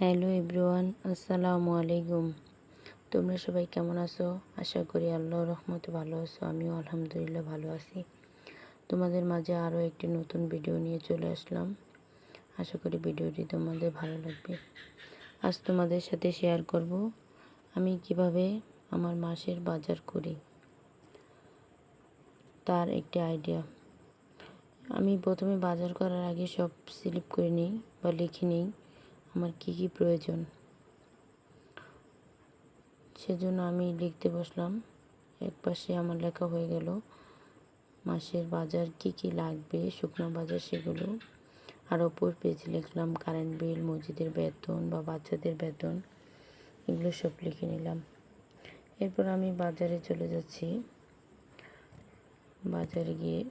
Hello everyone, আসসালামু আলাইকুম। তোমরা সবাই কেমন আছো? আশা করি আল্লাহ রহমতে ভালো আছো, আমিও আলহামদুলিল্লাহ ভালো আছি। তোমাদের মাঝে আরও একটি নতুন ভিডিও নিয়ে চলে আসলাম। আশা করি ভিডিওটি তোমাদের ভালো লাগবে। আজ তোমাদের সাথে শেয়ার করব, আমি কীভাবে আমার মাসের বাজার করি, তার একটি আইডিয়া আমি প্রথমে বাজার করার আগে সব স্লিপ করে নিই বা লিখে নিই। আমার কি কি প্রয়োজন? সেজন্য আমি লিখতে বসলাম। এক পাশে আমার লেখা হয়ে গেল, মাসের বাজার কি কি লাগবে, শুকনো বাজার সেগুলো। আর ওপর পেজ লিখলাম কারেন্ট বিল মসজিদের বেতন বা বাচ্চাদের বেতন, এগুলো সব লিখে নিলাম। এরপর আমি বাজারে চলে যাচ্ছি। বাজারে গিয়ে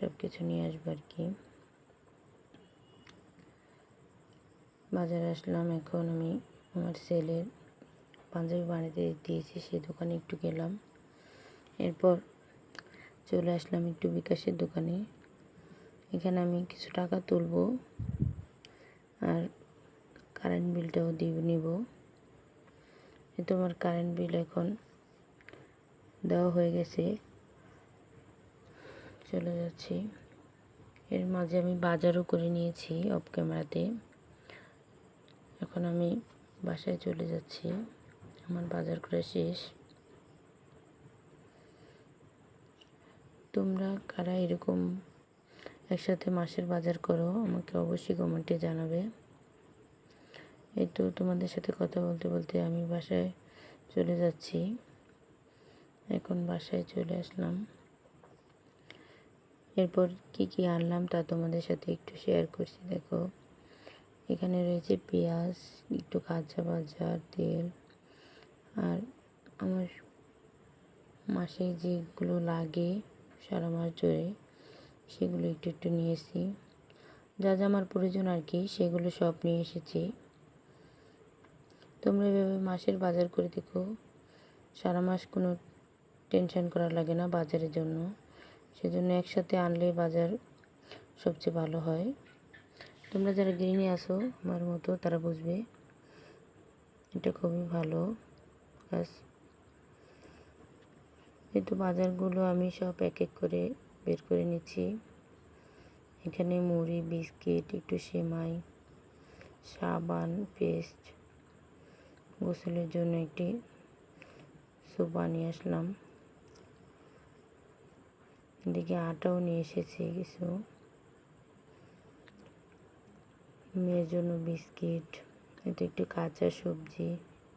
সব কিছু নিয়ে আসব আর কি। বাজারে আসলাম। এখন আমি আমার ছেলের পাঞ্জাবি বানাতে দিয়েছি, সে দোকানে একটু গেলাম। এরপর চলে আসলাম একটু বিকাশের দোকানে। এখানে আমি কিছু টাকা তুলব আর কারেন্ট বিলটাও দিব নিব। তো আমার কারেন্ট বিল এখন দেওয়া হয়ে গেছে। চলে যাচ্ছি। এর মাঝে আমি বাজারও করে নিয়েছি অফ ক্যামেরাতে এখন আমি বাসায় চলে যাচ্ছি। আমার বাজার করা শেষ। তোমরা কারা এরকম একসাথে মাসের বাজার করো, আমাকে অবশ্যই কমেন্টে জানাবে। এই তো তোমাদের সাথে কথা বলতে বলতে আমি বাসায় চলে যাচ্ছি। এখন বাসায় চলে আসলাম। এরপর কি কি আনলাম তা তোমাদের সাথে একটু শেয়ার করছি, দেখো। এখানে রয়েছে পেঁয়াজ, একটু কাঁচা বাজার তেল। আর আমার মাসে যেগুলো লাগে সারা মাস জুড়ে, সেগুলো একটু একটু নিয়েছি। যা যা আমার প্রয়োজন আর কি, সেগুলো সব নিয়ে এসেছি। তোমরা এভাবে মাসের বাজার করে দেখো। সারা মাস কোনো টেনশন করা লাগে না বাজারের জন্য। সেজন্য একসাথে আনলে বাজার সবচেয়ে ভালো হয়। তোমরা যারা গৃহিণী আসো আমার মতো তারা বুঝবে। এটা খুবই ভালো। কাজ এই তো বাজারগুলো আমি সব এক এক করে বের করে নিচ্ছি। এখানে মুড়ি, বিস্কিট, একটু সেমাই, সাবান, পেস্ট, গোসলের জন্য একটি সোপা নিয়ে আসলাম। এদিকে আটাও নিয়ে এসেছি কিছু। মেয়ের জন্য বিস্কিট, এতে একটু কাঁচা সবজি,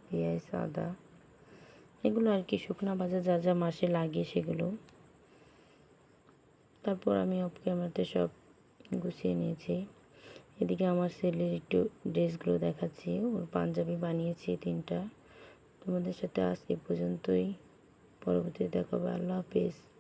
পেঁয়াজ আদা এগুলো আর কি শুকনা ভাজা যা যা মাসে লাগে সেগুলো। তারপর আমি অফ ক্যামেরাতে সব গুছিয়ে নিয়েছি। এদিকে আমার ছেলের একটু ড্রেসগুলো দেখাচ্ছি, ওর পাঞ্জাবি বানিয়েছি তিনটা। তোমাদের সাথে আজ এ পর্যন্তই। পরবর্তী দেখাবে। আল্লাহ হাফেজ।